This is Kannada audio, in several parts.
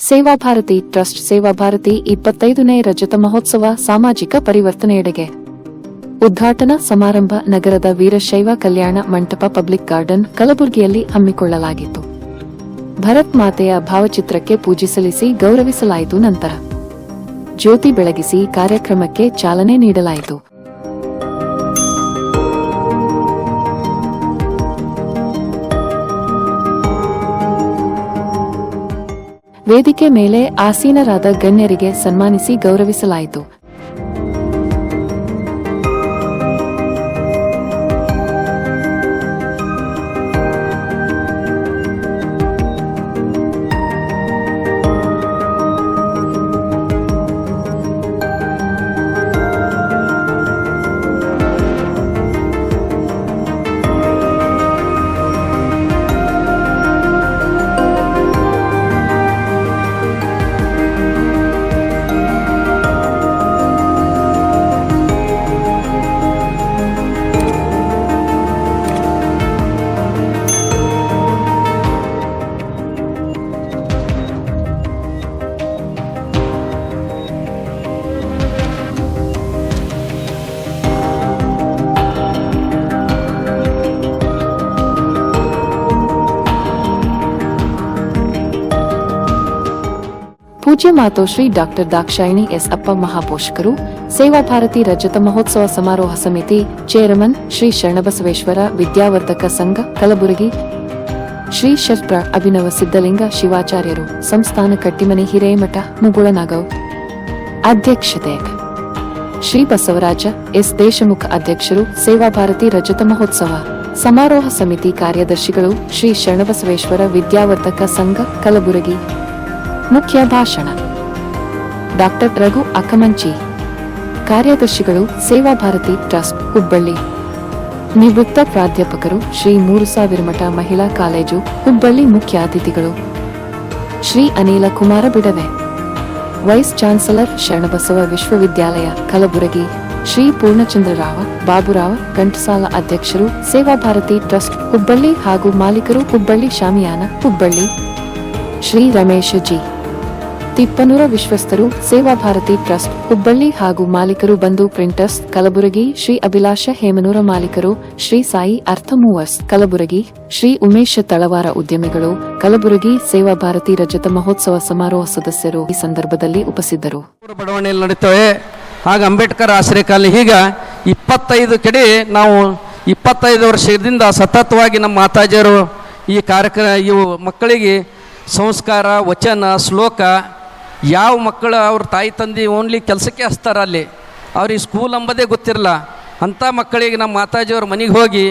ಸೇವಾ ಭಾರತಿ ಟ್ರಸ್ಟ್ ಸೇವಾಭಾರತಿ ಇಪ್ಪತ್ತೈದನೇ ರಜತ ಮಹೋತ್ಸವ ಸಾಮಾಜಿಕ ಪರಿವರ್ತನೆಯೆಡೆಗೆ ಉದ್ಘಾಟನಾ ಸಮಾರಂಭ ನಗರದ ವೀರಶೈವ ಕಲ್ಯಾಣ ಮಂಟಪ ಪಬ್ಲಿಕ್ ಗಾರ್ಡನ್ ಕಲಬುರಗಿಯಲ್ಲಿ ಹಮ್ಮಿಕೊಳ್ಳಲಾಗಿತ್ತು. ಭರತ್ ಮಾತೆಯ ಭಾವಚಿತ್ರಕ್ಕೆ ಪೂಜೆ ಸಲ್ಲಿಸಿ ಗೌರವಿಸಲಾಯಿತು ನಂತರ. ಜ್ಯೋತಿ ಬೆಳಗಿಸಿ ಕಾರ್ಯಕ್ರಮಕ್ಕೆ ಚಾಲನೆ ನೀಡಲಾಯಿತು. ವೇದಿಕೆ ಮೇಲೆ ಆಸೀನರಾದ ಗಣ್ಯರಿಗೆ ಸನ್ಮಾನಿಸಿ ಗೌರವಿಸಲಾಯಿತು. ಪೂಜ್ಯ ಮಾತೋಶ್ರೀ ಡಾಕ್ಟರ್ ದಾಕ್ಷಾಯಿಣಿ ಎಸ್ ಅಪ್ಪ ಮಹಾಪೋಷಕರು, ಸೇವಾ ಭಾರತಿ ರಜತ ಮಹೋತ್ಸವ ಸಮಾರೋಹ ಸಮಿತಿ ಚೇರ್ಮನ್ ಶ್ರೀ ಶರಣಬಸವೇಶ್ವರ ವಿದ್ಯಾವರ್ಧಕ ಸಂಘ ಕಲಬುರಗಿ, ಶ್ರೀ ಶಸ್ತ್ರ ಅಭಿನವ ಸಿದ್ದಲಿಂಗ ಶಿವಾಚಾರ್ಯರು, ಸಂಸ್ಥಾನ ಕಟ್ಟಿಮನೆ ಹಿರೇಮಠ, ಮುಗುಳನಾಗವ್. ಅಧ್ಯಕ್ಷತೆ ಶ್ರೀ ಬಸವರಾಜ ಎಸ್ ದೇಶಮುಖ ಅಧ್ಯಕ್ಷರು, ಸೇವಾ ಭಾರತಿ ರಜತ ಮಹೋತ್ಸವ ಸಮಾರೋಹ ಸಮಿತಿ ಕಾರ್ಯದರ್ಶಿಗಳು ಶ್ರೀ ಶರಣಬಸವೇಶ್ವರ ವಿದ್ಯಾವರ್ಧಕ ಸಂಘ ಕಲಬುರಗಿ. ಮುಖ್ಯ ಭಾಷಣ. ಡಾಕ್ಟರ್ ರಘು ಅಕ್ಕಮಂಚಿ, ಕಾರ್ಯದರ್ಶಿಗಳು ಸೇವಾ ಭಾರತಿ ಟ್ರಸ್ಟ್, ಹುಬ್ಬಳ್ಳಿ. ನಿವೃತ್ತ ಪ್ರಾಧ್ಯಾಪಕರು ಶ್ರೀ ಮೂರು ಸಾವಿರ ಮಠ ಮಹಿಳಾ ಕಾಲೇಜು, ಹುಬ್ಬಳ್ಳಿ ಮುಖ್ಯ ಅತಿಥಿಗಳು. Shri Anil Kumar ಬಿಡವೆ. Vice chancellor Sharanabasava Vishwavidyalaya, Kalaburagi. Shri ಪೂರ್ಣಚಂದ್ರರಾವ Baburao ಕಂಠಸಾಲ ಅಧ್ಯಕ್ಷರು, ಸೇವಾ ಭಾರತಿ ಟ್ರಸ್ಟ್, ಹುಬ್ಬಳ್ಳಿ ಹಾಗೂ ಮಾಲೀಕರು ಹುಬ್ಬಳ್ಳಿ, ಶಾಮಿಯಾನ, ಹುಬ್ಬಳ್ಳಿ. ಶ್ರೀ ರಮೇಶ ಜಿ. ತಿಪ್ಪನೂರ ವಿಶ್ವಸ್ತರು ಸೇವಾ ಭಾರತಿ ಟ್ರಸ್ಟ್, ಹುಬ್ಬಳ್ಳಿ ಹಾಗೂ ಮಾಲೀಕರು ಬಂಧು ಪ್ರಿಂಟರ್ಸ್, ಕಲಬುರಗಿ ಶ್ರೀ ಅಭಿಲಾಷ ಹೇಮನೂರ ಮಾಲೀಕರು, ಶ್ರೀ ಸಾಯಿ ಅರ್ಥ ಮೂವರ್ಸ್, ಕಲಬುರಗಿ ಶ್ರೀ ಉಮೇಶ್ ತಳವಾರ ಉದ್ಯಮಿಗಳು, ಕಲಬುರಗಿ ಸೇವಾ ಭಾರತಿ ರಜತ ಮಹೋತ್ಸವ ಸಮಾರೋಹ ಸದಸ್ಯರು ಈ ಸಂದರ್ಭದಲ್ಲಿ ಉಪಸ್ಥಿತರು. ಬಡಾವಣೆಯಲ್ಲಿ ನಡೀತವೆ. ಹಾಗೆ ಅಂಬೇಡ್ಕರ್ ಆಶ್ರಯ ಕಾಲಿ ಹೀಗ ಇಪ್ಪತ್ತೈದು ಕಡೆ ನಾವು ಇಪ್ಪತ್ತೈದು ವರ್ಷದಿಂದ ಸತತವಾಗಿ ನಮ್ಮ ಮಾತಾಜಿಯರು ಈ ಕಾರ್ಯಕ್ರಮ ಇವು ಮಕ್ಕಳಿಗೆ ಸಂಸ್ಕಾರ, ವಚನ, ಶ್ಲೋಕ ಯಾವ ಮಕ್ಕಳು ಅವ್ರ ತಾಯಿ ತಂದೆ ಓನ್ಲಿ ಕೆಲಸಕ್ಕೆ ಹಚ್ತಾರೆ ಅಲ್ಲಿ? ಅವ್ರಿಗೆ ಸ್ಕೂಲ್ ಅಂಬದೇ ಗೊತ್ತಿರಲ್ಲ. ಅಂಥ ಮಕ್ಕಳಿಗೆ ನಮ್ಮ ಮಾತಾಜಿಯವ್ರ ಮನೆಗೆ ಹೋಗಿ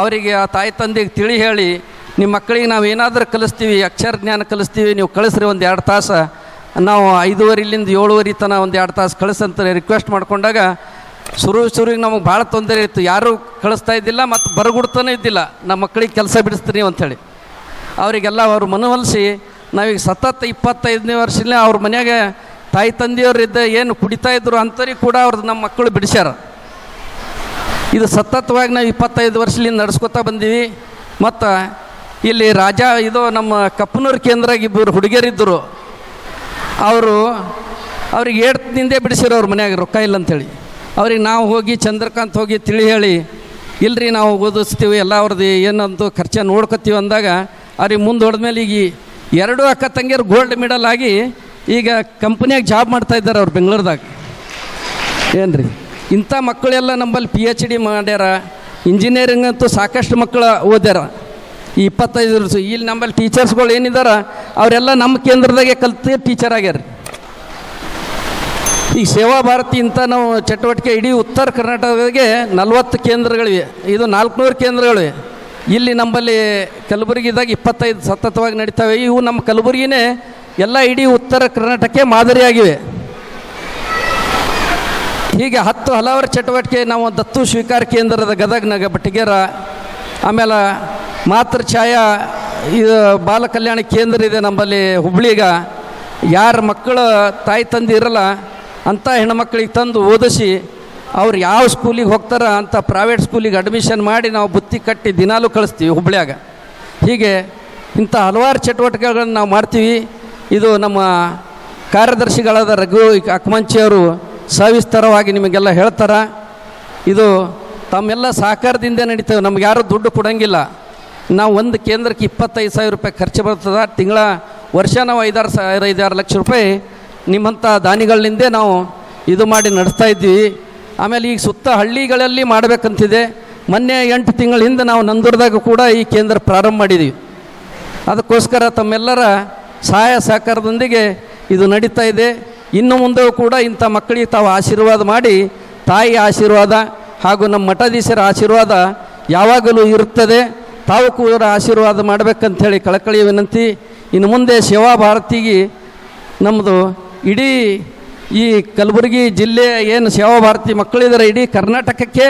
ಅವರಿಗೆ ಆ ತಾಯಿ ತಂದೆಗೆ ತಿಳಿ ಹೇಳಿ, ನಿಮ್ಮ ಮಕ್ಕಳಿಗೆ ನಾವು ಏನಾದರೂ ಕಲಿಸ್ತೀವಿ, ಅಕ್ಷರ ಜ್ಞಾನ ಕಲಿಸ್ತೀವಿ, ನೀವು ಕಳಿಸ್ರಿ ಒಂದು ಎರಡು ತಾಸು. ನಾವು ಐದೂವರೆಲಿಂದ ಏಳುವರೆ ತನಕ ಒಂದು ಎರಡು ತಾಸು ಕಳಿಸಂತ ರಿಕ್ವೆಸ್ಟ್ ಮಾಡ್ಕೊಂಡಾಗ ಶುರು ಶುರುವಿಗೆ ನಮಗೆ ಭಾಳ ತೊಂದರೆ ಇತ್ತು. ಯಾರೂ ಕಳಿಸ್ತಾ ಇದ್ದಿಲ್ಲ ಮತ್ತು ಬರಗುಡ್ತಾನೆ ಇದ್ದಿಲ್ಲ. ನಮ್ಮ ಮಕ್ಕಳಿಗೆ ಕೆಲಸ ಬಿಡಿಸ್ತೀನಿ ಅಂಥೇಳಿ ಅವರಿಗೆಲ್ಲ ಅವರು ಮನವೊಲಿಸಿ ನಾವೀಗ ಸತತ ಇಪ್ಪತ್ತೈದನೇ ವರ್ಷನೇ ಅವ್ರ ಮನ್ಯಾಗ ತಾಯಿ ತಂದೆಯವ್ರ ಇದ್ದ ಏನು ಕುಡಿತಾ ಇದ್ರು ಅಂತರಿಗೆ ಕೂಡ ಅವ್ರದ್ದು ನಮ್ಮ ಮಕ್ಕಳು ಬಿಡಿಸ್ಯಾರ. ಇದು ಸತತವಾಗಿ ನಾವು ಇಪ್ಪತ್ತೈದು ವರ್ಷದಿಂದ ನಡ್ಸ್ಕೊತಾ ಬಂದೀವಿ. ಮತ್ತು ಇಲ್ಲಿ ರಾಜ ಇದು ನಮ್ಮ ಕಪ್ಪನೂರು ಕೇಂದ್ರಾಗ ಇಬ್ಬರು ಹುಡುಗಿಯರಿದ್ದರು. ಅವರು ಅವ್ರಿಗೆ ಏಡ್ತಿಂದೇ ಬಿಡಿಸಿರೋ ಮನೆಯಾಗ ರೊಕ್ಕ ಇಲ್ಲ ಅಂತೇಳಿ ಅವ್ರಿಗೆ ನಾವು ಹೋಗಿ ಚಂದ್ರಕಾಂತ್ ಹೋಗಿ ತಿಳಿ ಹೇಳಿ ಇಲ್ಲರಿ ನಾವು ಓದಿಸ್ತೀವಿ, ಎಲ್ಲ ಅವ್ರದ್ದು ಏನಂತೂ ಖರ್ಚ ನೋಡ್ಕೊತೀವಿ ಅಂದಾಗ ಅವ್ರಿಗೆ ಮುಂದೆ ಹೊಡೆದ್ಮೇಲೆ ಈಗ ಎರಡು ಅಕ್ಕ ತಂಗಿಯರು ಗೋಲ್ಡ್ ಮೆಡಲ್ ಆಗಿ ಈಗ ಕಂಪ್ನಿಯಾಗ ಜಾಬ್ ಮಾಡ್ತಾ ಇದ್ದಾರೆ ಅವ್ರು ಬೆಂಗಳೂರದಾಗ. ರೀ ಇಂಥ ಮಕ್ಕಳೆಲ್ಲ ನಂಬಲ್ಲಿ ಪಿ ಎಚ್ ಡಿ ಮಾಡ್ಯಾರ ಇಂಜಿನಿಯರಿಂಗ್ ಅಂತೂ ಸಾಕಷ್ಟು ಮಕ್ಕಳು ಓದ್ಯಾರ. ಈ ಇಪ್ಪತ್ತೈದು ವರ್ಷ, ಇಲ್ಲಿ ನಮ್ಮಲ್ಲಿ ಟೀಚರ್ಸ್ಗಳು ಏನಿದ್ದಾರೆ ಅವರೆಲ್ಲ ನಮ್ಮ ಕೇಂದ್ರದಾಗೆ ಕಲ್ತು ಟೀಚರ್ ಆಗ್ಯಾರ ಈ ಸೇವಾ ಭಾರತಿ ಇಂಥ ನಾವು ಚಟುವಟಿಕೆ ಇಡೀ ಉತ್ತರ ಕರ್ನಾಟಕದಾಗೆ ನಲ್ವತ್ತು ಕೇಂದ್ರಗಳಿವೆ. ಇದು ನಾಲ್ಕುನೂರು ಕೇಂದ್ರಗಳಿವೆ. ಇಲ್ಲಿ ನಮ್ಮಲ್ಲಿ ಕಲಬುರಗಿದಾಗ ಇಪ್ಪತ್ತೈದು ಸತತವಾಗಿ ನಡೀತವೆ. ಇವು ನಮ್ಮ ಕಲಬುರಗಿನೇ ಎಲ್ಲ ಇಡೀ ಉತ್ತರ ಕರ್ನಾಟಕಕ್ಕೆ ಮಾದರಿಯಾಗಿವೆ. ಹೀಗೆ ಹತ್ತು ಹಲವಾರು ಚಟುವಟಿಕೆ ನಾವು ದತ್ತು ಸ್ವೀಕಾರ ಕೇಂದ್ರದ ಗದಗ್ನಾಗ ಬಟ್ಟಿಗೆರ ಆಮೇಲೆ ಮಾತೃ ಛಾಯಾ ಇದು ಬಾಲ ಕಲ್ಯಾಣ ಕೇಂದ್ರ ಇದೆ ನಮ್ಮಲ್ಲಿ ಹುಬ್ಳಿಗ. ಯಾರ ಮಕ್ಕಳು ತಾಯಿ ತಂದೆ ಇರಲ್ಲ, ಅಂಥ ಹೆಣ್ಮಕ್ಳಿಗೆ ತಂದು ಓದಿಸಿ ಅವ್ರು ಯಾವ ಸ್ಕೂಲಿಗೆ ಹೋಗ್ತಾರ ಅಂತ ಪ್ರೈವೇಟ್ ಸ್ಕೂಲಿಗೆ ಅಡ್ಮಿಷನ್ ಮಾಡಿ ನಾವು ಬುತ್ತಿ ಕಟ್ಟಿ ದಿನಾಲೂ ಕಳಿಸ್ತೀವಿ ಹುಬ್ಳ್ಯಾಗ. ಹೀಗೆ ಇಂಥ ಹಲವಾರು ಚಟುವಟಿಕೆಗಳನ್ನು ನಾವು ಮಾಡ್ತೀವಿ. ಇದು ನಮ್ಮ ಕಾರ್ಯದರ್ಶಿಗಳಾದ ರಘು ಅಕ್ಮಂಚಿಯವರು ಸವಿಸ್ತಾರವಾಗಿ ನಿಮಗೆಲ್ಲ ಹೇಳ್ತಾರೆ. ಇದು ತಮ್ಮೆಲ್ಲ ಸಹಕಾರದಿಂದ ನಡೀತೇವೆ ನಮ್ಗೆ ಯಾರು ದುಡ್ಡು ಕೊಡಂಗಿಲ್ಲ. ನಾವು ಒಂದು ಕೇಂದ್ರಕ್ಕೆ ಇಪ್ಪತ್ತೈದು ಸಾವಿರ ರೂಪಾಯಿ ಖರ್ಚು ಬರ್ತದೆ. ತಿಂಗಳ ವರ್ಷ ನಾವು ಐದಾರು ಸಾವಿರ ಐದಾರು ಲಕ್ಷ ರೂಪಾಯಿ ನಿಮ್ಮಂಥ ದಾನಿಗಳಿಂದೇ ನಾವು ಇದು ಮಾಡಿ ನಡೆಸ್ತಾ ಇದ್ದೀವಿ. ಆಮೇಲೆ ಈಗ ಸುತ್ತ ಹಳ್ಳಿಗಳಲ್ಲಿ ಮಾಡಬೇಕಂತಿದೆ. ಮೊನ್ನೆ ಎಂಟು ತಿಂಗಳ ಹಿಂದೆ ನಾವು ನಂದೂರದಾಗ ಕೂಡ ಈ ಕೇಂದ್ರ ಪ್ರಾರಂಭ ಮಾಡಿದ್ದೀವಿ ಅದಕ್ಕೋಸ್ಕರ ತಮ್ಮೆಲ್ಲರ ಸಹಾಯ ಸಹಕಾರದೊಂದಿಗೆ ಇದು ನಡೀತಾ ಇದೆ. ಇನ್ನು ಮುಂದೆ ಕೂಡ ಇಂಥ ಮಕ್ಕಳಿಗೆ ತಾವು ಆಶೀರ್ವಾದ ಮಾಡಿ, ತಾಯಿ ಆಶೀರ್ವಾದ ಹಾಗೂ ನಮ್ಮ ಮಠಾಧೀಶರ ಆಶೀರ್ವಾದ ಯಾವಾಗಲೂ ಇರುತ್ತದೆ. ತಾವು ಕೂಡ ಆಶೀರ್ವಾದ ಮಾಡಬೇಕಂಥೇಳಿ ಕಳಕಳಿಯ ವಿನಂತಿ. ಇನ್ನು ಮುಂದೆ ಸೇವಾ ಭಾರತಿಗೆ ನಮ್ಮದು ಇಡೀ ಈ ಕಲಬುರಗಿ ಜಿಲ್ಲೆಯ ಏನು ಸೇವಾ ಭಾರತಿ ಮಕ್ಕಳಿದ್ದಾರೆ ಇಡೀ ಕರ್ನಾಟಕಕ್ಕೆ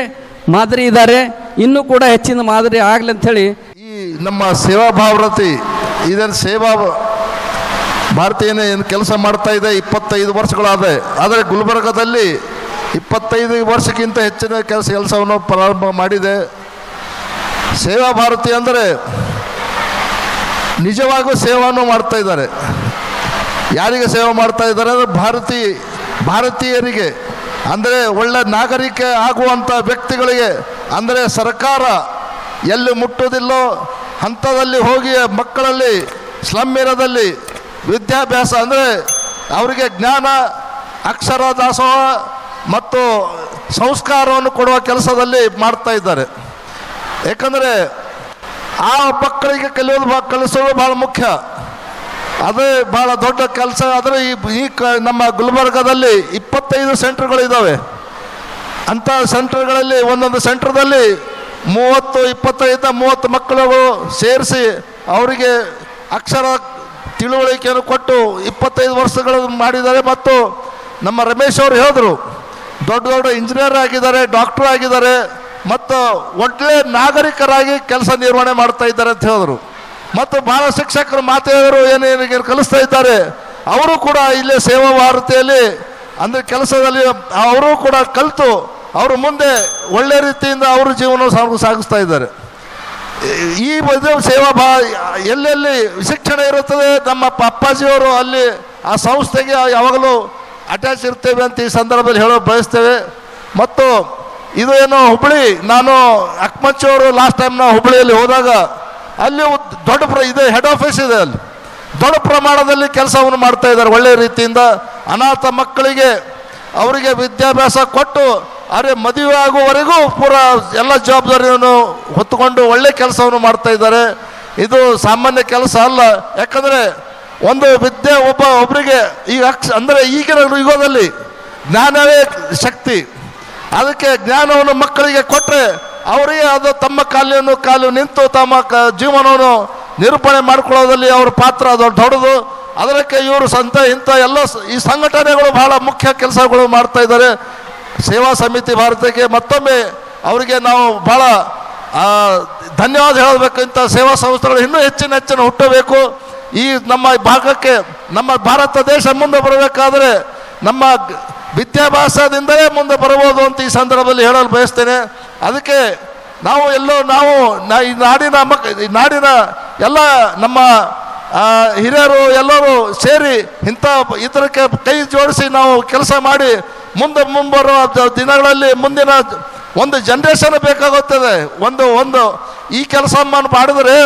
ಮಾದರಿ ಇದ್ದಾರೆ ಇನ್ನೂ ಕೂಡ ಹೆಚ್ಚಿನ ಮಾದರಿ ಆಗಲಿ ಅಂಥೇಳಿ ಈ ನಮ್ಮ ಸೇವಾ ಭಾರತಿ, ಇದರ ಸೇವಾ ಭಾರತಿ ಏನು ಕೆಲಸ ಮಾಡ್ತಾ ಇದೆ, ಇಪ್ಪತ್ತೈದು ವರ್ಷಗಳಾದೆ, ಆದರೆ ಗುಲ್ಬರ್ಗದಲ್ಲಿ ಇಪ್ಪತ್ತೈದು ವರ್ಷಕ್ಕಿಂತ ಹೆಚ್ಚಿನ ಕೆಲಸ ಕೆಲಸವನ್ನು ಪ್ರಾರಂಭ ಮಾಡಿದೆ. ಸೇವಾ ಭಾರತಿ ಅಂದರೆ ನಿಜವಾಗೂ ಸೇವಾನು ಮಾಡ್ತಾ ಇದ್ದಾರೆ. ಯಾರಿಗೆ ಸೇವೆ ಮಾಡ್ತಾ ಇದ್ದಾರೆ ಅಂದರೆ ಭಾರತೀ, ಭಾರತೀಯರಿಗೆ. ಅಂದರೆ ಒಳ್ಳೆ ನಾಗರಿಕ ಆಗುವಂಥ ವ್ಯಕ್ತಿಗಳಿಗೆ. ಅಂದರೆ ಸರ್ಕಾರ ಎಲ್ಲಿ ಮುಟ್ಟುವುದಿಲ್ಲೋ ಹಂತದಲ್ಲಿ ಹೋಗಿ ಮಕ್ಕಳಲ್ಲಿ ಸ್ಲಮ್ ಏರಿಯಾದಲ್ಲಿ ವಿದ್ಯಾಭ್ಯಾಸ, ಅಂದರೆ ಅವರಿಗೆ ಜ್ಞಾನ ಅಕ್ಷರ ದಾಸೋಹ ಮತ್ತು ಸಂಸ್ಕಾರವನ್ನು ಕೊಡುವ ಕೆಲಸದಲ್ಲಿ ಮಾಡ್ತಾ ಇದ್ದಾರೆ. ಯಾಕಂದರೆ ಆ ಮಕ್ಕಳಿಗೆ ಕಲಿಯೋದು ಕಲಿಸೋದು ಭಾಳ ಮುಖ್ಯ. ಅದೇ ಭಾಳ ದೊಡ್ಡ ಕೆಲಸ. ಆದರೆ ಈ ನಮ್ಮ ಗುಲ್ಬರ್ಗದಲ್ಲಿ ಇಪ್ಪತ್ತೈದು ಸೆಂಟರ್ಗಳಿದ್ದಾವೆ ಅಂಥ ಸೆಂಟರ್ಗಳಲ್ಲಿ, ಒಂದೊಂದು ಸೆಂಟರ್ದಲ್ಲಿ ಮೂವತ್ತು, ಇಪ್ಪತ್ತೈದ, ಮೂವತ್ತು ಮಕ್ಕಳು ಸೇರಿಸಿ ಅವರಿಗೆ ಅಕ್ಷರ ತಿಳುವಳಿಕೆಯನ್ನು ಕೊಟ್ಟು ಇಪ್ಪತ್ತೈದು ವರ್ಷಗಳು ಮಾಡಿದ್ದಾರೆ. ಮತ್ತು ನಮ್ಮ ರಮೇಶ್ ಅವರು ಹೇಳಿದ್ರು, ದೊಡ್ಡ ದೊಡ್ಡ ಇಂಜಿನಿಯರ್ ಆಗಿದ್ದಾರೆ, ಡಾಕ್ಟರ್ ಆಗಿದ್ದಾರೆ, ಮತ್ತು ಒಳ್ಳೆ ನಾಗರಿಕರಾಗಿ ಕೆಲಸ ನಿರ್ವಹಣೆ ಮಾಡ್ತಾ ಇದ್ದಾರೆ ಅಂತ ಹೇಳಿದ್ರು. ಮತ್ತು ಭಾಳ ಶಿಕ್ಷಕರು ಮಾತೆಯವರು ಏನೇನಿಗೆ ಕಲಿಸ್ತಾ ಇದ್ದಾರೆ, ಅವರು ಕೂಡ ಇಲ್ಲೇ ಸೇವಾ ಭಾರತಿಯಲ್ಲಿ ಅಂದರೆ ಕೆಲಸದಲ್ಲಿ ಅವರು ಕೂಡ ಕಲಿತು, ಅವರು ಮುಂದೆ ಒಳ್ಳೆ ರೀತಿಯಿಂದ ಅವರು ಜೀವನ ಸಾಗು ಸಾಗಿಸ್ತಾ ಇದ್ದಾರೆ. ಈ ಸೇವಾ ಭಾ ಎಲ್ಲೆಲ್ಲಿ ಶಿಕ್ಷಣ ಇರುತ್ತದೆ, ನಮ್ಮ ಅಪ್ಪಾಜಿಯವರು ಅಲ್ಲಿ ಆ ಸಂಸ್ಥೆಗೆ ಯಾವಾಗಲೂ ಅಟ್ಯಾಚ್ ಇರ್ತೇವೆ ಅಂತ ಈ ಸಂದರ್ಭದಲ್ಲಿ ಹೇಳೋ ಬಯಸ್ತೇವೆ. ಮತ್ತು ಇದು ಏನು ಹುಬ್ಬಳ್ಳಿ ನಾನು ಅಕ್ಮಚ್ಚಿ ಅವರು ಲಾಸ್ಟ್ ಟೈಮ್ ನಾವು ಹುಬ್ಬಳ್ಳಿಯಲ್ಲಿ ಹೋದಾಗ ಅಲ್ಲಿ ದೊಡ್ಡ ಪ್ರ ಇದೆ ಹೆಡ್ ಆಫೀಸ್ ಇದೆ ಅಲ್ಲಿ. ದೊಡ್ಡ ಪ್ರಮಾಣದಲ್ಲಿ ಕೆಲಸವನ್ನು ಮಾಡ್ತಾ ಇದ್ದಾರೆ. ಒಳ್ಳೆಯ ರೀತಿಯಿಂದ ಅನಾಥ ಮಕ್ಕಳಿಗೆ ಅವರಿಗೆ ವಿದ್ಯಾಭ್ಯಾಸ ಕೊಟ್ಟು, ಅರೆ ಮದುವೆ ಆಗುವವರೆಗೂ ಪೂರ ಎಲ್ಲ ಜವಾಬ್ದಾರಿಯನ್ನು ಹೊತ್ತುಕೊಂಡು ಒಳ್ಳೆ ಕೆಲಸವನ್ನು ಮಾಡ್ತಾ ಇದ್ದಾರೆ. ಇದು ಸಾಮಾನ್ಯ ಕೆಲಸ ಅಲ್ಲ. ಯಾಕಂದರೆ ಒಂದು ವಿದ್ಯೆ ಒಬ್ಬ ಒಬ್ಬರಿಗೆ ಈಗ ಅಕ್ಷ ಅಂದರೆ ಈಗಿನ ಯುಗದಲ್ಲಿ ಜ್ಞಾನವೇ ಶಕ್ತಿ. ಅದಕ್ಕೆ ಜ್ಞಾನವನ್ನು ಮಕ್ಕಳಿಗೆ ಕೊಟ್ಟರೆ ಅವರಿಗೆ ಅದು ತಮ್ಮ ಕಾಲನ್ನು ಕಾಲು ನಿಂತು ತಮ್ಮ ಕ ಜೀವನವನ್ನು ನಿರೂಪಣೆ ಮಾಡ್ಕೊಳ್ಳೋದಲ್ಲಿ ಅವ್ರ ಪಾತ್ರ ದೊಡ್ಡದು. ಅದಕ್ಕೆ ಇವರು ಸಂತ, ಇಂಥ ಎಲ್ಲ ಈ ಸಂಘಟನೆಗಳು ಬಹಳ ಮುಖ್ಯ ಕೆಲಸಗಳು ಮಾಡ್ತಾ ಇದ್ದಾರೆ. ಸೇವಾ ಸಮಿತಿ ಭಾರತಕ್ಕೆ ಮತ್ತೊಮ್ಮೆ ಅವರಿಗೆ ನಾವು ಬಹಳ ಧನ್ಯವಾದ ಹೇಳಬೇಕು. ಇಂಥ ಸೇವಾ ಸಂಸ್ಥೆಗಳು ಇನ್ನೂ ಹೆಚ್ಚಿನ ಹೆಚ್ಚಿನ ಹುಟ್ಟಬೇಕು. ಈ ನಮ್ಮ ಭಾಗಕ್ಕೆ, ನಮ್ಮ ಭಾರತ ದೇಶ ಮುಂದೆ ಬರಬೇಕಾದ್ರೆ ನಮ್ಮ ವಿದ್ಯಾಭ್ಯಾಸದಿಂದಲೇ ಮುಂದೆ ಬರಬಹುದು ಅಂತ ಈ ಸಂದರ್ಭದಲ್ಲಿ ಹೇಳಲು ಬಯಸ್ತೇನೆ. ಅದಕ್ಕೆ ನಾವು ಎಲ್ಲೋ ನಾವು ಈ ನಾಡಿನ ಮಕ್ ನಾಡಿನ ಎಲ್ಲ ನಮ್ಮ ಹಿರಿಯರು ಎಲ್ಲರೂ ಸೇರಿ ಇಂಥ ಇದಕ್ಕೆ ಕೈ ಜೋಡಿಸಿ ನಾವು ಕೆಲಸ ಮಾಡಿ ಮುಂದೆ ಮುಂಬರುವ ದಿನಗಳಲ್ಲಿ ಮುಂದಿನ ಒಂದು ಜನ್ರೇಷನ್ ಬೇಕಾಗುತ್ತದೆ. ಒಂದು ಒಂದು ಈ ಕೆಲಸ ಮಾಡಿದರೆ,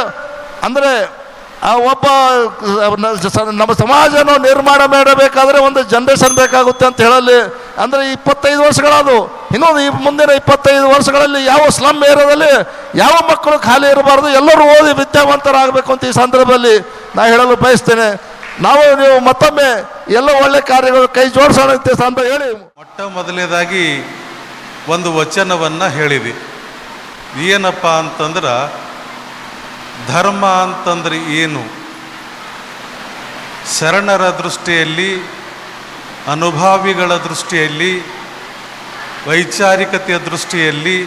ಅಂದರೆ ಆ ಒಬ್ಬ ನಮ್ಮ ಸಮಾಜನ ನಿರ್ಮಾಣ ಮಾಡಬೇಕಾದ್ರೆ ಒಂದು ಜನ್ರೇಷನ್ ಬೇಕಾಗುತ್ತೆ ಅಂತ ಹೇಳಲಿ ಅಂದರೆ ಇಪ್ಪತ್ತೈದು ವರ್ಷಗಳದು ಇನ್ನೊಂದು ಈ ಮುಂದಿನ ಇಪ್ಪತ್ತೈದು ವರ್ಷಗಳಲ್ಲಿ ಯಾವ ಸ್ಲಮ್ ಏರಿಯಾದಲ್ಲಿ ಯಾವ ಮಕ್ಕಳು ಖಾಲಿ ಇರಬಾರ್ದು, ಎಲ್ಲರೂ ಓದಿ ವಿದ್ಯಾವಂತರಾಗಬೇಕು ಅಂತ ಈ ಸಂದರ್ಭದಲ್ಲಿ ನಾ ಹೇಳಲು ಬಯಸ್ತೇನೆ. ನಾವು, ನೀವು ಮತ್ತೊಮ್ಮೆ ಎಲ್ಲ ಒಳ್ಳೆ ಕಾರ್ಯಗಳು ಕೈ ಜೋಡಿಸೋಣ ಅಂತ ಹೇಳಿ. ಮೊಟ್ಟ ಮೊದಲನೇದಾಗಿ ಒಂದು ವಚನವನ್ನು ಹೇಳಿದೆ. ಏನಪ್ಪ ಅಂತಂದ್ರೆ ಧರ್ಮ ಅಂತಂದರೆ ಏನು? ಶರಣರ ದೃಷ್ಟಿಯಲ್ಲಿ, ಅನುಭಾವಿಗಳ ದೃಷ್ಟಿಯಲ್ಲಿ, ವೈಚಾರಿಕತೆಯ ದೃಷ್ಟಿಯಲ್ಲಿ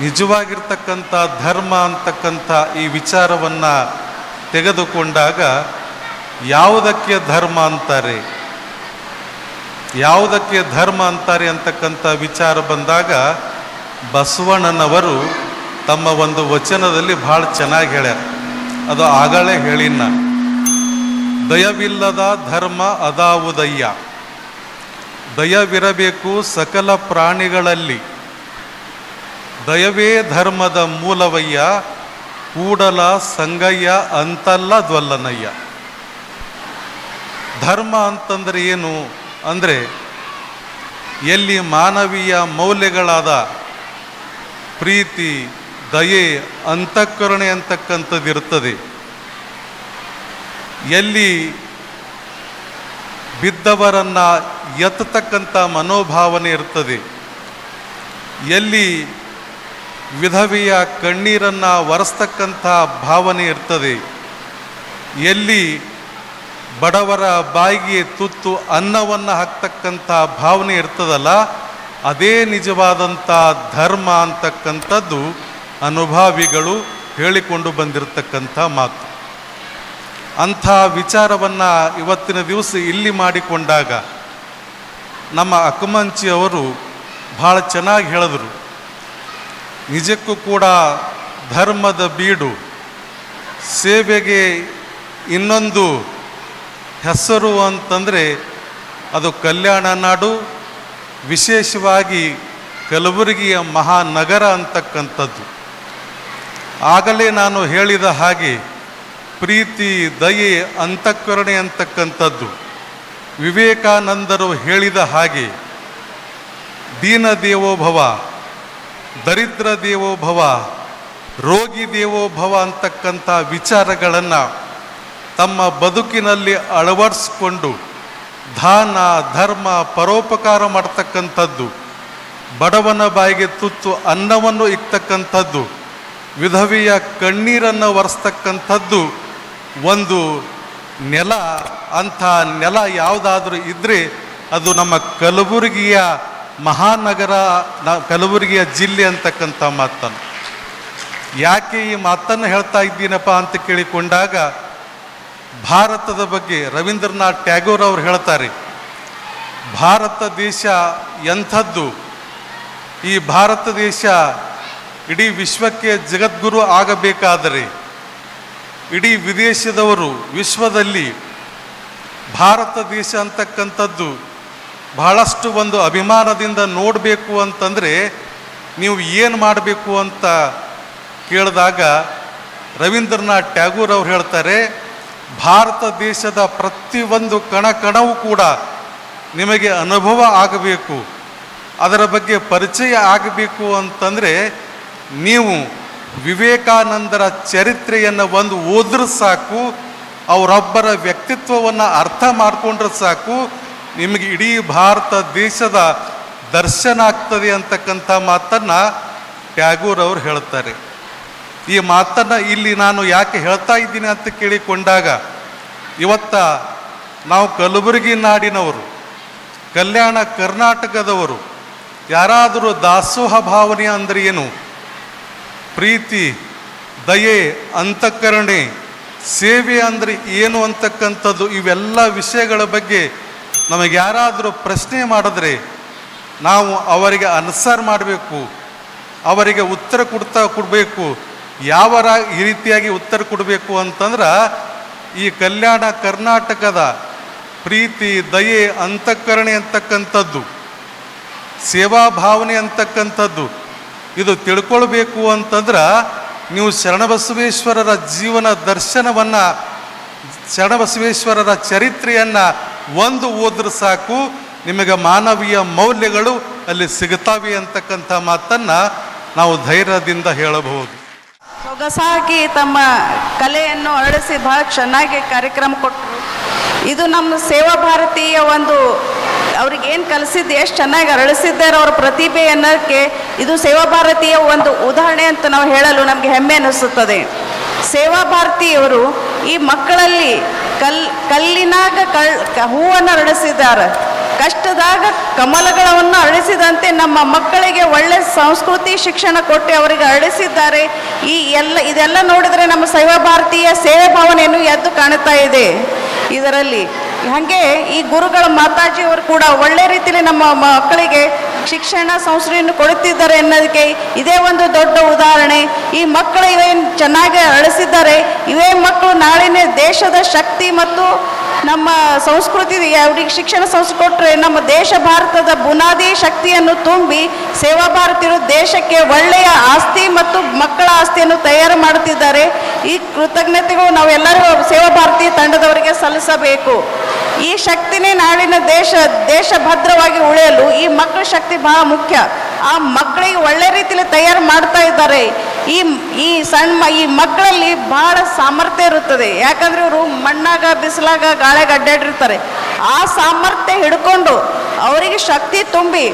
ನಿಜವಾಗಿರ್ತಕ್ಕಂಥ ಧರ್ಮ ಅಂತಕ್ಕಂಥ ಈ ವಿಚಾರವನ್ನು ತೆಗೆದುಕೊಂಡಾಗ ಯಾವುದಕ್ಕೆ ಧರ್ಮ ಅಂತಾರೆ? ಯಾವುದಕ್ಕೆ ಧರ್ಮ ಅಂತಾರೆ ಅಂತಕ್ಕಂಥ ವಿಚಾರ ಬಂದಾಗ ಬಸವಣ್ಣನವರು ತಮ್ಮ ಒಂದು ವಚನದಲ್ಲಿ ಭಾಳ ಚೆನ್ನಾಗಿ ಹೇಳ್ಯಾರ. ಅದು ಆಗಳೇ ಹೇಳಿನ ದಯವಿಲ್ಲದ ಧರ್ಮ ಅದಾವುದಯ್ಯ. ದಯವಿರಬೇಕು ಸಕಲ ಪ್ರಾಣಿಗಳಲ್ಲಿ. ದಯವೇ ಧರ್ಮದ ಮೂಲವಯ್ಯ, ಕೂಡಲ ಸಂಗಯ್ಯ ಅಂತಲ್ಲ ದ್ವಲ್ಲನಯ್ಯ. ಧರ್ಮ ಅಂತಂದ್ರೆ ಏನು? ಅಂದರೆ ಎಲ್ಲಿ ಮಾನವೀಯ ಮೌಲ್ಯಗಳಾದ ಪ್ರೀತಿ ದಯೆ ಅಂತಃಕರಣೆ ಅಂತಕ್ಕಂಥದ್ದು ಇರ್ತದೆ. ಎಲ್ಲಿ ಬಿದ್ದವರನ್ನು ಎತ್ತತಕ್ಕಂಥ ಮನೋಭಾವನೆ ಇರ್ತದೆ. ಎಲ್ಲಿ ವಿಧವೆಯ ಕಣ್ಣೀರನ್ನು ಒರೆಸ್ತಕ್ಕಂಥ ಭಾವನೆ ಇರ್ತದೆ. ಎಲ್ಲಿ ಬಡವರ ಬಾಯಿಗೆ ತುತ್ತು ಅನ್ನವನ್ನು ಹಾಕ್ತಕ್ಕಂಥ ಭಾವನೆ ಇರ್ತದಲ್ಲ, ಅದೇ ನಿಜವಾದಂಥ ಧರ್ಮ ಅಂತಕ್ಕಂಥದ್ದು ಅನುಭಾವಿಗಳು ಹೇಳಿಕೊಂಡು ಬಂದಿರತಕ್ಕಂಥ ಮಾತು. ಅಂಥ ವಿಚಾರವನ್ನು ಇವತ್ತಿನ ದಿವಸ ಇಲ್ಲಿ ಮಾಡಿಕೊಂಡಾಗ ನಮ್ಮ ಅವರು ಭಾಳ ಚೆನ್ನಾಗಿ ಹೇಳಿದರು. ನಿಜಕ್ಕೂ ಕೂಡ ಧರ್ಮದ ಬೀಡು, ಸೇವೆಗೆ ಇನ್ನೊಂದು ಹೆಸರು ಅಂತಂದರೆ ಅದು ಕಲ್ಯಾಣ ನಾಡು, ವಿಶೇಷವಾಗಿ ಕಲಬುರಗಿಯ ಮಹಾನಗರ ಅಂತಕ್ಕಂಥದ್ದು. ಆಗಲೇ ನಾನು ಹೇಳಿದ ಹಾಗೆ ಪ್ರೀತಿ, ದಯೆ, ಅಂತಃಕರಣೆ ಅಂತಕ್ಕಂಥದ್ದು. ವಿವೇಕಾನಂದರು ಹೇಳಿದ ಹಾಗೆ ದೀನ ದೇವೋಭವ ದರಿದ್ರ ದೇವೋಭವ ರೋಗಿ ದೇವೋಭವ ಅಂತಕ್ಕಂಥ ವಿಚಾರಗಳನ್ನು ತಮ್ಮ ಬದುಕಿನಲ್ಲಿ ಅಳವಡಿಸ್ಕೊಂಡು ದಾನ, ಧರ್ಮ, ಪರೋಪಕಾರ ಮಾಡ್ತಕ್ಕಂಥದ್ದು, ಬಡವನ ಬಾಯಿಗೆ ತುತ್ತು ಅನ್ನವನ್ನು ಇಕ್ತಕ್ಕಂಥದ್ದು. ವಿಧವೆಯ ಕಣ್ಣೀರನ್ನು ಒರೆಸ್ತಕ್ಕಂಥದ್ದು ಒಂದು ನೆಲ, ಅಂಥ ನೆಲ ಯಾವುದಾದ್ರೂ ಇದ್ದರೆ ಅದು ನಮ್ಮ ಕಲಬುರಗಿಯ ಮಹಾನಗರ, ನ ಕಲಬುರಗಿಯ ಜಿಲ್ಲೆ ಅಂತಕ್ಕಂಥ ಮಾತನ್ನು. ಯಾಕೆ ಈ ಮಾತನ್ನು ಹೇಳ್ತಾ ಇದ್ದೀನಪ್ಪ ಅಂತ ಕೇಳಿಕೊಂಡಾಗ ಭಾರತದ ಬಗ್ಗೆ ರವೀಂದ್ರನಾಥ್ ಟ್ಯಾಗೋರ್ ಅವರು ಹೇಳ್ತಾರೆ, ಭಾರತ ದೇಶ ಎಂಥದ್ದು? ಈ ಭಾರತ ದೇಶ ಇಡೀ ವಿಶ್ವಕ್ಕೆ ಜಗದ್ಗುರು ಆಗಬೇಕಾದರೆ ಇಡೀ ವಿದೇಶದವರು ವಿಶ್ವದಲ್ಲಿ ಭಾರತ ದೇಶ ಅಂತಕ್ಕಂಥದ್ದು ಬಹಳಷ್ಟು ಒಂದು ಅಭಿಮಾನದಿಂದ ನೋಡಬೇಕು ಅಂತಂದರೆ ನೀವು ಏನು ಮಾಡಬೇಕು ಅಂತ ಕೇಳಿದಾಗ ರವೀಂದ್ರನಾಥ್ ಟ್ಯಾಗೂರ್ ಅವ್ರು ಹೇಳ್ತಾರೆ, ಭಾರತ ದೇಶದ ಪ್ರತಿಯೊಂದು ಕಣ ಕಣವೂ ಕೂಡ ನಿಮಗೆ ಅನುಭವ ಆಗಬೇಕು, ಅದರ ಬಗ್ಗೆ ಪರಿಚಯ ಆಗಬೇಕು ಅಂತಂದರೆ ನೀವು ವಿವೇಕಾನಂದರ ಚರಿತ್ರೆಯನ್ನು ಒಂದು ಓದ್ರೆ ಸಾಕು, ಅವರೊಬ್ಬರ ವ್ಯಕ್ತಿತ್ವವನ್ನು ಅರ್ಥ ಮಾಡಿಕೊಂಡ್ರೆ ಸಾಕು, ನಿಮಗೆ ಇಡೀ ಭಾರತ ದೇಶದ ದರ್ಶನ ಆಗ್ತದೆ ಅಂತಕ್ಕಂಥ ಮಾತನ್ನು ಟ್ಯಾಗೂರ್ ಅವರು ಹೇಳ್ತಾರೆ. ಈ ಮಾತನ್ನು ಇಲ್ಲಿ ನಾನು ಯಾಕೆ ಹೇಳ್ತಾ ಇದ್ದೀನಿ ಅಂತ ಕೇಳಿಕೊಂಡಾಗ, ಇವತ್ತ ನಾವು ಕಲಬುರಗಿ ನಾಡಿನವರು, ಕಲ್ಯಾಣ ಕರ್ನಾಟಕದವರು, ಯಾರಾದರೂ ದಾಸೋಹ ಭಾವನೆ ಅಂದರೆ ಏನು? ಪ್ರೀತಿ, ದಯೆ, ಅಂತಃಕರಣೆ, ಸೇವೆ ಅಂದರೆ ಏನು ಅಂತಕ್ಕಂಥದ್ದು, ಇವೆಲ್ಲ ವಿಷಯಗಳ ಬಗ್ಗೆ ನಮಗೆ ಯಾರಾದರೂ ಪ್ರಶ್ನೆ ಮಾಡಿದ್ರೆ ನಾವು ಅವರಿಗೆ ಅನ್ಸರ್ ಮಾಡಬೇಕು, ಅವರಿಗೆ ಉತ್ತರ ಕೊಡ್ತಾ ಕೊಡಬೇಕು, ಯಾವ ಈ ರೀತಿಯಾಗಿ ಉತ್ತರ ಕೊಡಬೇಕು ಅಂತಂದ್ರೆ ಈ ಕಲ್ಯಾಣ ಕರ್ನಾಟಕದ ಪ್ರೀತಿ, ದಯೆ, ಅಂತಃಕರಣೆ ಅಂತಕ್ಕಂಥದ್ದು, ಸೇವಾ ಭಾವನೆ ಅಂತಕ್ಕಂಥದ್ದು ಇದು ತಿಳ್ಕೊಳ್ಬೇಕು ಅಂತಂದ್ರೆ ನೀವು ಶರಣಬಸವೇಶ್ವರರ ಜೀವನ ದರ್ಶನವನ್ನು, ಶರಣಬಸವೇಶ್ವರರ ಚರಿತ್ರೆಯನ್ನು ಒಂದು ಓದ್ರೆ ಸಾಕು, ನಿಮಗೆ ಮಾನವೀಯ ಮೌಲ್ಯಗಳು ಅಲ್ಲಿ ಸಿಗುತ್ತವೆ ಅಂತಕ್ಕಂಥ ಮಾತನ್ನು ನಾವು ಧೈರ್ಯದಿಂದ ಹೇಳಬಹುದು. ಸೊಗಸಾಗಿ ತಮ್ಮ ಕಲೆಯನ್ನು ಅರಳಿಸಿ ಬಹಳ ಚೆನ್ನಾಗಿ ಕಾರ್ಯಕ್ರಮ ಕೊಟ್ಟರು. ಇದು ನಮ್ಮ ಸೇವಾ ಭಾರತೀಯ ಒಂದು ಅವ್ರಿಗೆ ಏನು ಕಲಿಸಿದ್ದು ಎಷ್ಟು ಚೆನ್ನಾಗಿ ಅರಳಿಸಿದ್ದಾರೆ ಅವರ ಪ್ರತಿಭೆ ಅನ್ನೋಕ್ಕೆ ಇದು ಸೇವಾ ಭಾರತೀಯ ಒಂದು ಉದಾಹರಣೆ ಅಂತ ನಾವು ಹೇಳಲು ನಮಗೆ ಹೆಮ್ಮೆ ಅನ್ನಿಸುತ್ತದೆ ಸೇವಾ ಭಾರತಿಯವರು ಈ ಮಕ್ಕಳಲ್ಲಿ ಕಲ್, ಕಲ್ಲಿನಾಗ ಕಳ್ ಹೂವನ್ನು ಅರಳಿಸಿದ್ದಾರೆ. ಕಷ್ಟದಾಗ ಕಮಲಗಳನ್ನು ಅರಳಿಸಿದಂತೆ ನಮ್ಮ ಮಕ್ಕಳಿಗೆ ಒಳ್ಳೆ ಸಂಸ್ಕೃತಿ ಶಿಕ್ಷಣ ಕೊಟ್ಟು ಅವರಿಗೆ ಅರಳಿಸಿದ್ದಾರೆ. ಈ ಎಲ್ಲ, ಇದೆಲ್ಲ ನೋಡಿದರೆ ನಮ್ಮ ಸೇವಾ ಭಾರತೀಯ ಸೇವೆ ಭಾವನೆಯನ್ನು ಎದ್ದು ಕಾಣುತ್ತಾ ಇದೆ. ಇದರಲ್ಲಿ ಹಾಗೆ ಈ ಗುರುಗಳ ಮಾತಾಜಿಯವರು ಕೂಡ ಒಳ್ಳೆ ರೀತಿಯಲ್ಲಿ ನಮ್ಮ ಮಕ್ಕಳಿಗೆ ಶಿಕ್ಷಣ ಸಂಸ್ಕೃತಿಯನ್ನು ಕೊಡುತ್ತಿದ್ದಾರೆ ಅನ್ನೋದಕ್ಕೆ ಇದೇ ಒಂದು ದೊಡ್ಡ ಉದಾಹರಣೆ. ಈ ಮಕ್ಕಳು ಇವೇನು ಚೆನ್ನಾಗಿ ಅಳಿಸಿದ್ದಾರೆ, ಇವೇ ಮಕ್ಕಳು ನಾಳಿನ ದೇಶದ ಶಕ್ತಿ ಮತ್ತು ನಮ್ಮ ಸಂಸ್ಕೃತಿ ಅವ್ರಿಗೆ ಶಿಕ್ಷಣ ಸಂಸ್ಥೆ ಕೊಟ್ಟರೆ ನಮ್ಮ ದೇಶ ಭಾರತದ ಬುನಾದಿ ಶಕ್ತಿಯನ್ನು ತುಂಬಿ ಸೇವಾ ಭಾರತೀಯರು ದೇಶಕ್ಕೆ ಒಳ್ಳೆಯ ಆಸ್ತಿ ಮತ್ತು ಮಕ್ಕಳ ಆಸ್ತಿಯನ್ನು ತಯಾರು ಮಾಡುತ್ತಿದ್ದಾರೆ. ಈ ಕೃತಜ್ಞತೆಗಳು ನಾವೆಲ್ಲರೂ ಸೇವಾ ಭಾರತಿ ತಂಡದವರಿಗೆ ಸಲ್ಲಿಸಬೇಕು. ಈ ಶಕ್ತಿನೇ ನಾಡಿನ ದೇಶ ದೇಶ ಭದ್ರವಾಗಿ ಉಳಿಯಲು ಈ ಮಕ್ಕಳ ಶಕ್ತಿ ಬಹಳ ಮುಖ್ಯ. ಆ ಮಕ್ಕಳಿಗೆ ಒಳ್ಳೆ ರೀತಿಯಲ್ಲಿ ತಯಾರು ಮಾಡ್ತಾ ಇದ್ದಾರೆ. ಈ ಈ ಸಣ್ಣ ಈ ಮಕ್ಕಳಲ್ಲಿ ಬಹಳ ಸಾಮರ್ಥ್ಯ ಇರುತ್ತದೆ. ಯಾಕಂದ್ರೆ ಇವರು ಮಣ್ಣಾಗ, ಬಿಸಿಲಾಗ ಗಾಳಿಗೆ ಅಡ್ಡಾಡಿರ್ತಾರೆ. ಆ ಸಾಮರ್ಥ್ಯ ಹಿಡ್ಕೊಂಡು ಅವರಿಗೆ ಶಕ್ತಿ ತುಂಬಿ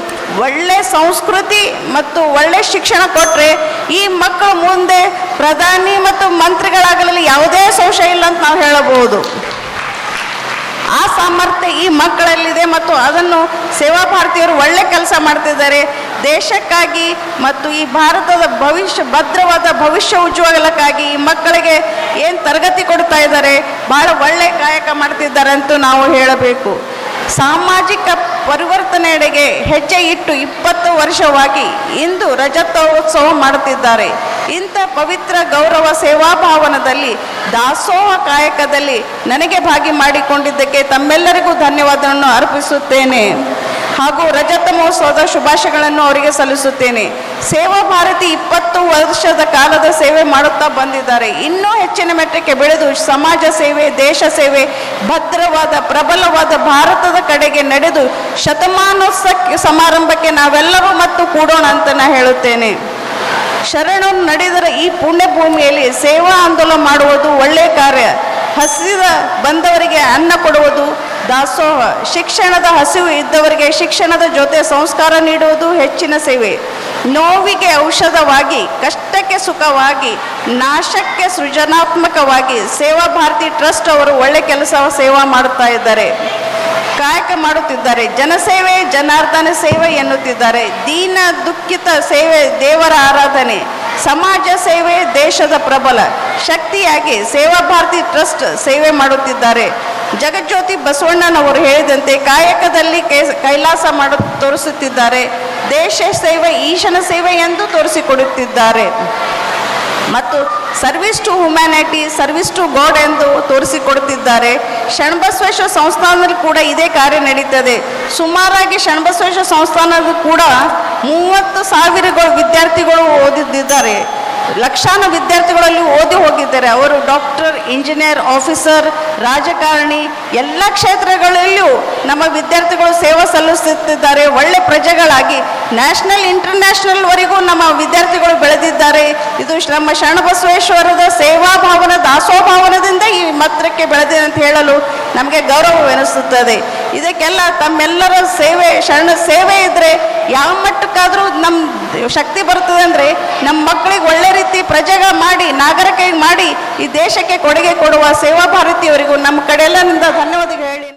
ಒಳ್ಳೆ ಸಂಸ್ಕೃತಿ ಮತ್ತು ಒಳ್ಳೆ ಶಿಕ್ಷಣ ಕೊಟ್ಟರೆ ಈ ಮಕ್ಕಳು ಮುಂದೆ ಪ್ರಧಾನಿ ಮತ್ತು ಮಂತ್ರಿಗಳಾಗಲಿ ಯಾವುದೇ ಸಂಶಯ ಇಲ್ಲ ಅಂತ ನಾವು ಹೇಳಬಹುದು. ಆ ಸಾಮರ್ಥ್ಯ ಈ ಮಕ್ಕಳಲ್ಲಿದೆ ಮತ್ತು ಅದನ್ನು ಸೇವಾ ಭಾರತೀಯರು ಒಳ್ಳೆ ಕೆಲಸ ಮಾಡ್ತಿದ್ದಾರೆ. ದೇಶಕ್ಕಾಗಿ ಮತ್ತು ಈ ಭಾರತದ ಭವಿಷ್ಯ, ಭದ್ರವಾದ ಭವಿಷ್ಯ ಉಜ್ವಲಕ್ಕಾಗಿ ಈ ಮಕ್ಕಳಿಗೆ ಏನು ತರಗತಿ ಕೊಡ್ತಾ ಇದ್ದಾರೆ, ಬಹಳ ಒಳ್ಳೆ ಕಾಯಕ ಮಾಡ್ತಿದ್ದಾರೆ ಅಂತ ನಾವು ಹೇಳಬೇಕು. ಸಾಮಾಜಿಕ ಪರಿವರ್ತನೆಡೆಗೆ ಹೆಜ್ಜೆ ಇಟ್ಟು ಇಪ್ಪತ್ತು ವರ್ಷವಾಗಿ ಇಂದು ರಜತೋತ್ಸವ ಮಾಡುತ್ತಿದ್ದಾರೆ. ಇಂಥ ಪವಿತ್ರ ಗೌರವ ಸೇವಾ ಭಾವನದಲ್ಲಿ ದಾಸೋಹ ಕಾಯಕದಲ್ಲಿ ನನಗೆ ಭಾಗಿ ಮಾಡಿಕೊಂಡಿದ್ದಕ್ಕೆ ತಮ್ಮೆಲ್ಲರಿಗೂ ಧನ್ಯವಾದವನ್ನು ಅರ್ಪಿಸುತ್ತೇನೆ. ಹಾಗೂ ರಜತ ಮಹೋತ್ಸವದ ಶುಭಾಶಯಗಳನ್ನು ಅವರಿಗೆ ಸಲ್ಲಿಸುತ್ತೇನೆ. ಸೇವಾ ಭಾರತಿ ಇಪ್ಪತ್ತು ವರ್ಷದ ಕಾಲದ ಸೇವೆ ಮಾಡುತ್ತಾ ಬಂದಿದ್ದಾರೆ. ಇನ್ನೂ ಹೆಚ್ಚಿನ ಮಟ್ಟಕ್ಕೆ ಬೆಳೆದು ಸಮಾಜ ಸೇವೆ, ದೇಶ ಸೇವೆ, ಭದ್ರವಾದ, ಪ್ರಬಲವಾದ ಭಾರತದ ಕಡೆಗೆ ನಡೆದು ಶತಮಾನೋತ್ಸವ ಸಮಾರಂಭಕ್ಕೆ ನಾವೆಲ್ಲರೂ ಮತ್ತು ಕೂಡೋಣ ಅಂತ ನಾ ಹೇಳುತ್ತೇನೆ. ಶರಣರು ನಡೆದರ ಈ ಪುಣ್ಯ ಭೂಮಿಯಲ್ಲಿ ಸೇವಾ ಆಂದೋಲನ ಮಾಡುವುದು ಒಳ್ಳೆಯ ಕಾರ್ಯ. ಹಸಿದ ಬಂದವರಿಗೆ ಅನ್ನ ಕೊಡುವುದು ದಾಸೋಹ ಶಿಕ್ಷಣದ ಹಸಿವು ಇದ್ದವರಿಗೆ ಶಿಕ್ಷಣದ ಜೊತೆ ಸಂಸ್ಕಾರ ನೀಡುವುದು ಹೆಚ್ಚಿನ ಸೇವೆ. ನೋವಿಗೆ ಔಷಧವಾಗಿ, ಕಷ್ಟಕ್ಕೆ ಸುಖವಾಗಿ, ನಾಶಕ್ಕೆ ಸೃಜನಾತ್ಮಕವಾಗಿ ಸೇವಾ ಭಾರತಿ ಟ್ರಸ್ಟ್ ಅವರು ಒಳ್ಳೆ ಕೆಲಸ ಸೇವಾ ಮಾಡುತ್ತಾ ಇದ್ದಾರೆ. ಕಾಯಕ ಮಾಡುತ್ತಿದ್ದಾರೆ. ಜನಸೇವೆ, ಜನಾರ್ದನ ಸೇವೆ ಎನ್ನುತ್ತಿದ್ದಾರೆ. ದೀನ ದುಃಖಿತ ಸೇವೆ, ದೇವರ ಆರಾಧನೆ. ಸಮಾಜ ಸೇವೆ ದೇಶದ ಪ್ರಬಲ. ಶಕ್ತಿಯಾಗಿ ಸೇವಾ ಭಾರತಿ ಟ್ರಸ್ಟ್ ಸೇವೆ ಮಾಡುತ್ತಿದ್ದಾರೆ. ಜಗಜ್ಯೋತಿ ಬಸವಣ್ಣನವರು ಹೇಳಿದಂತೆ ಕಾಯಕದಲ್ಲಿ ಕೈಲಾಸ ಮಾಡ ತೋರಿಸುತ್ತಿದ್ದಾರೆ. ದೇಶ ಸೇವೆ ಈಶನ ಸೇವೆ ಎಂದು ತೋರಿಸಿಕೊಡುತ್ತಿದ್ದಾರೆ. ಮತ್ತು service to humanity, service to God ಎಂದು ತೋರಿಸಿಕೊಡುತ್ತಿದ್ದಾರೆ. ಶರಣಬಸವೇಶ್ವರ ಸಂಸ್ಥಾನದಲ್ಲಿ ಕೂಡ ಇದೇ ಕಾರ್ಯ ನಡೀತದೆ. ಸುಮಾರಾಗಿ ಶರಣಬಸವೇಶ್ವರ ಸಂಸ್ಥಾನದ ಕೂಡ ಮೂವತ್ತು ಸಾವಿರಗಳು ವಿದ್ಯಾರ್ಥಿಗಳು ಓದಿದ್ದಿದ್ದಾರೆ ಲಕ್ಷಾನು ವಿದ್ಯಾರ್ಥಿಗಳಲ್ಲಿ ಓದಿ ಹೋಗಿದ್ದಾರೆ. ಅವರು ಡಾಕ್ಟರ್, ಇಂಜಿನಿಯರ್, ಆಫೀಸರ್, ರಾಜಕಾರಣಿ, ಎಲ್ಲ ಕ್ಷೇತ್ರಗಳಲ್ಲಿಯೂ ನಮ್ಮ ವಿದ್ಯಾರ್ಥಿಗಳು ಸೇವೆ ಸಲ್ಲಿಸುತ್ತಿದ್ದಾರೆ. ಒಳ್ಳೆ ಪ್ರಜೆಗಳಾಗಿ ನ್ಯಾಷನಲ್ ಇಂಟರ್ನ್ಯಾಷನಲ್ವರೆಗೂ ನಮ್ಮ ವಿದ್ಯಾರ್ಥಿಗಳು ಬೆಳೆದಿದ್ದಾರೆ. ಇದು ನಮ್ಮ ನಮ್ಮ ಶರಣಬಸವೇಶ್ವರದ ಸೇವಾ ಭಾವನ ದಾಸೋಭಾವನದಿಂದ ಈ ಮಾತ್ರಕ್ಕೆ ಬೆಳೆದಿದೆ ಅಂತ ಹೇಳಲು ನಮಗೆ ಗೌರವವೆನಿಸುತ್ತದೆ ಇದಕ್ಕೆಲ್ಲ ತಮ್ಮೆಲ್ಲರ ಸೇವೆ, ಶರಣ ಸೇವೆ ಇದ್ದರೆ ಯಾವ ಮಟ್ಟಕ್ಕಾದರೂ ನಮ್ಮ ಶಕ್ತಿ ಬರ್ತದೆ ಅಂದರೆ ನಮ್ಮ ಮಕ್ಕಳಿಗೆ ಒಳ್ಳೆ ರೀತಿ ಪ್ರಜೆಗ ಮಾಡಿ ನಾಗರಿಕ ಮಾಡಿ ಈ ದೇಶಕ್ಕೆ ಕೊಡುಗೆ ಕೊಡುವ ಸೇವಾ ಭಾರತಿಯವರಿಗೂ ನಮ್ಮ ಕಡೆಯೆಲ್ಲನಿಂದ ಧನ್ಯವಾದಗಳು ಹೇಳಿ.